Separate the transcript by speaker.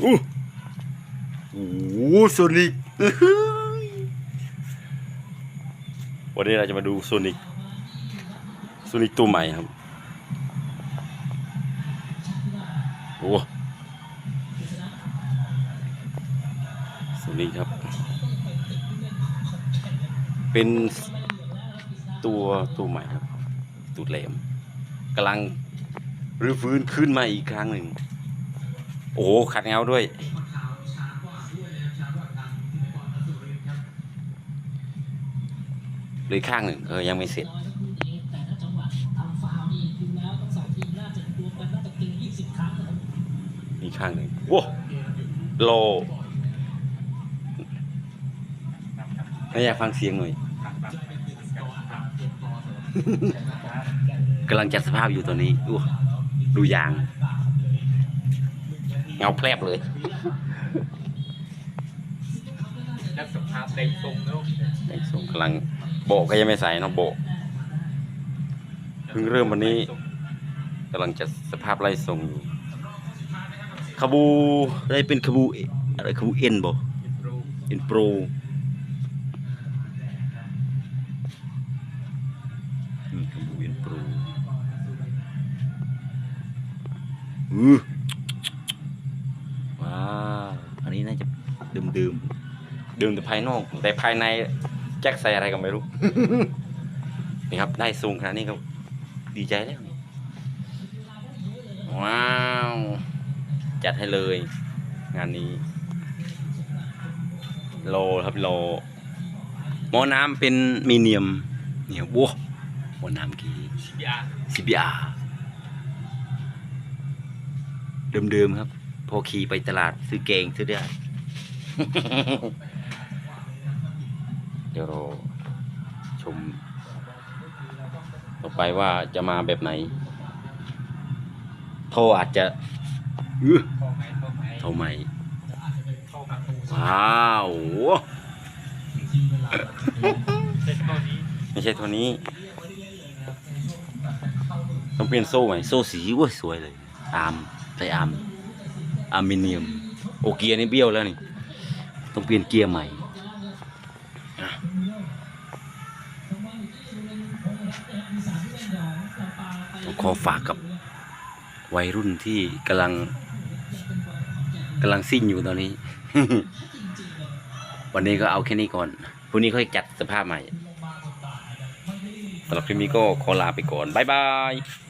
Speaker 1: โอ้โหโซนิกวันนี้เราจะมาดูโซนิกโซนิกตัวใหม่ครับ โอ้โซนิกครับ เป็นตัวตัวใหม่ครับ ตัวแหลมกำลังรื้อฟื้นขึ้นมาอีกครั้งหนึ่ง โอ้ขัดเงาด้วยเหลยข้างหนึ่งเออยังไม่เสร็จอีกข้างหนึ่งโว้โลไม่อยากฟังเสียงหน่อยกำลังจัดสภาพอยู่ตอนนี้อู้ดูยาง เงาแพรบเลย
Speaker 2: แล้วสภาพเต็มทรงแล้ว
Speaker 1: แต่งทรงกำลังโบกก็ยังไม่ใส่เนาะโบกเพิ่งเริ่มวันนี้กำลังจัดสภาพไล่ทรงอยู่ขบูอะไรเป็นขบูอะไรขบูเอ็นบ่
Speaker 2: อินโทร
Speaker 1: เอ็นโปรขบูเอ็นโปรอือว้าวอันนี้น่า จะดื่มดื่มดื่มแต่ภายนอก แต่ภายในแจ็คใส่อะไรก็ไม่รู้ นี่ครับ ได้ทรงขนาดนี้ก็ดีใจแล้วนี่ว้าว จัดให้เลย งานนี้ โลครับโลหม้อน้ำเป็นมีเนียม เนี่ยวัวหม้อน้ำกี่
Speaker 2: ชิบิอา
Speaker 1: ซีบีอาเดิมๆครับ พอขี่ไปตลาดซื้อเกงซื้อได้ เดี๋ยวเราชม ต่อไปว่าจะมาแบบไหน โทรอาจจะอื้อ
Speaker 2: เข้าไหมเข้าไหม
Speaker 1: โทรใหม่
Speaker 2: เข้าหาตู
Speaker 1: ว้าวโห
Speaker 2: เซ็ตข้อนี้
Speaker 1: ไม่ใช่ตัวนี้ ต้องเปลี่ยนโซ่ใหม่โซ่สีเว้ยสวยเลย อาร์มใส่อาร์มอลูมิเนียม โอเกียร์นี่เบี้ยวแล้วนี่ ต้องเปลี่ยนเกียร์ใหม่อะต้องขอฝากกับวัยรุ่นที่กำลังกำลังซิ่งอยู่ตอนนี้ วันนี้ก็เอาแค่นี้ก่อนพรุ่งนี้ค่อยจัดสภาพใหม่สำหรับคลิปนี้ก็ขอลาไปก่อน บ๊ายบาย